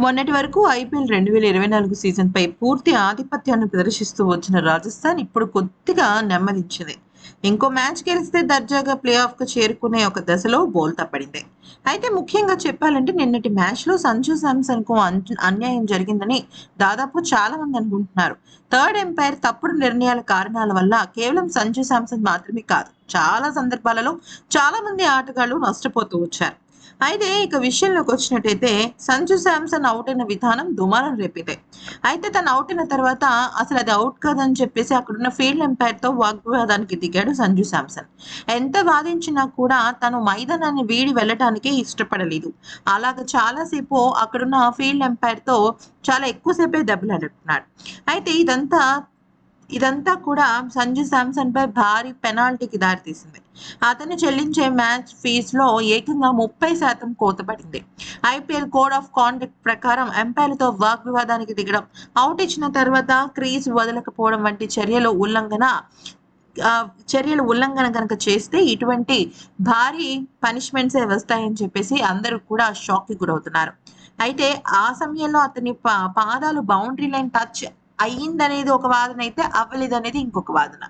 మొన్నటి వరకు ఐపీఎల్ రెండు వేల ఇరవై నాలుగు సీజన్పై పూర్తి ఆధిపత్యాన్ని ప్రదర్శిస్తూ వచ్చిన రాజస్థాన్ ఇప్పుడు కొద్దిగా నెమ్మదించింది. ఇంకో మ్యాచ్ గెలిస్తే దర్జాగా ప్లే ఆఫ్కు చేరుకునే ఒక దశలో బోల్ తప్పడింది. అయితే ముఖ్యంగా చెప్పాలంటే నిన్నటి మ్యాచ్లో సంజు శాంసన్కు అన్- అన్యాయం జరిగిందని దాదాపు చాలా మంది అనుకుంటున్నారు. థర్డ్ ఎంపైర్ తప్పుడు నిర్ణయాల కారణాల వల్ల కేవలం సంజు శాంసన్ మాత్రమే కాదు చాలా సందర్భాలలో చాలా మంది ఆటగాళ్ళు నష్టపోతూ వచ్చారు. అయితే ఇక విషయంలోకి వచ్చినట్టయితే సంజు శాంసన్ అవుట్ అయిన విధానం దుమారం రేపిదే అయితే తను అవుట్ అయిన తర్వాత అసలు అది అవుట్ కాదని చెప్పేసి అక్కడున్న ఫీల్డ్ ఎంపైర్తో వాగ్వివాదానికి దిగాడు సంజు శాంసన్. ఎంత వాదించినా కూడా తను మైదానాన్ని వీడి వెళ్ళటానికి ఇష్టపడలేదు. అలాగ చాలాసేపు అక్కడున్న ఫీల్డ్ ఎంపైర్తో చాలా ఎక్కువసేపే దెబ్బలాడుతున్నాడు. అయితే ఇదంతా ఇదంతా కూడా సంజు శాంసన్ పై భారీ పెనాల్టీకి దారితీసింది. అతను చెల్లించే మ్యాచ్ ఫీజులో ఏకంగా ముప్పై శాతం కోతబడింది ఐపీఎల్ కోడ్ ఆఫ్ కాండక్ట్ ప్రకారం ఎంపైర్లతో వాగ్వివాదానికి దిగడం అవుట్ ఇచ్చిన తర్వాత క్రీజ్ వదలకపోవడం వంటి చర్యలు ఉల్లంఘన చర్యలు ఉల్లంఘన కనుక చేస్తే ఇటువంటి భారీ పనిష్మెంట్సే వస్తాయని చెప్పేసి అందరూ కూడా షాక్కి గురవుతున్నారు. అయితే ఆ సమయంలో అతని పా- పాదాలు బౌండరీ లైన్ టచ్ అయ్యిందనేది ఒక వాదన అయితే అవ్వలేదు అనేది ఇంకొక వాదన.